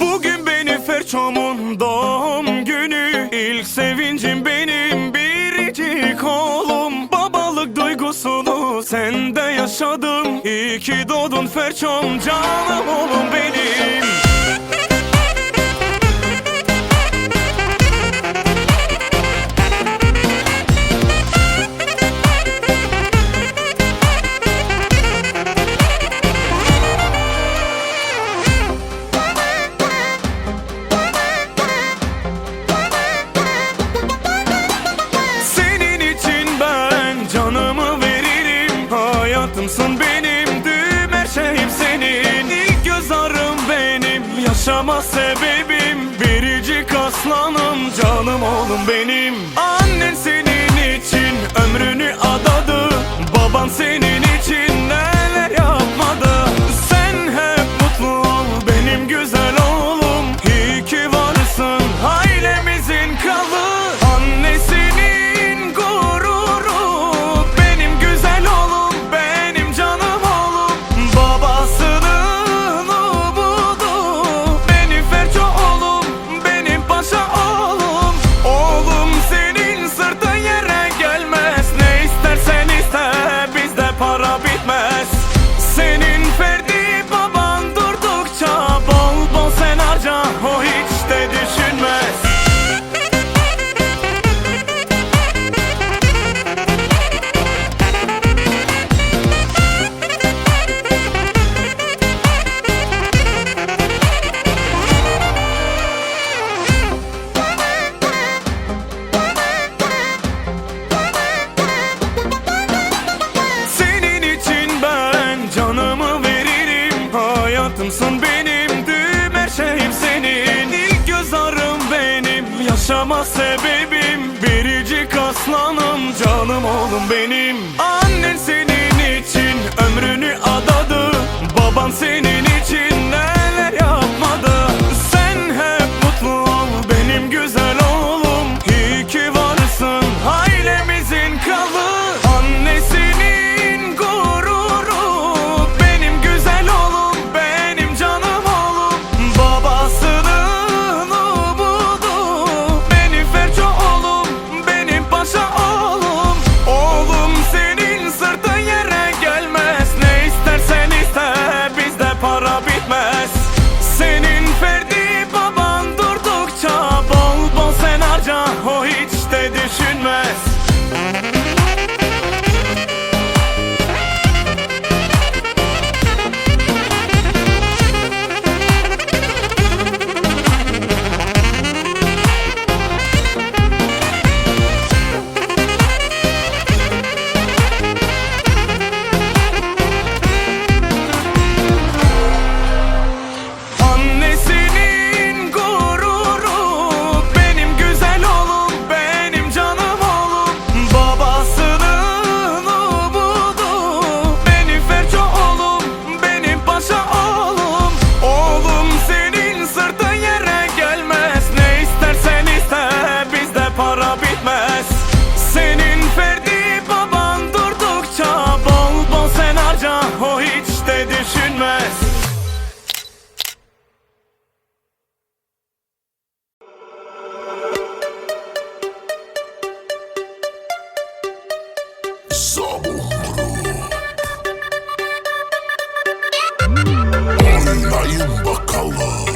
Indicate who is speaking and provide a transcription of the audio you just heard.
Speaker 1: Bugün beni Ferçom'un doğum günü. İlk sevincim benim biricik oğlum. Babalık duygusunu sende yaşadım. İyi ki doğdun Ferçom canım oğlum benim. Hayatımsın benimdim her şeyim senin. İlk göz ağrım benim yaşama sebebim. Biricik aslanım canım oğlum benim. Annen senin için ömrünü adadı Baban seni yaşama sebebim Biricik aslanım canım oğlum benim. Annen senin için ömrünü adadı Baban senin in my
Speaker 2: Sayın Bakkallar.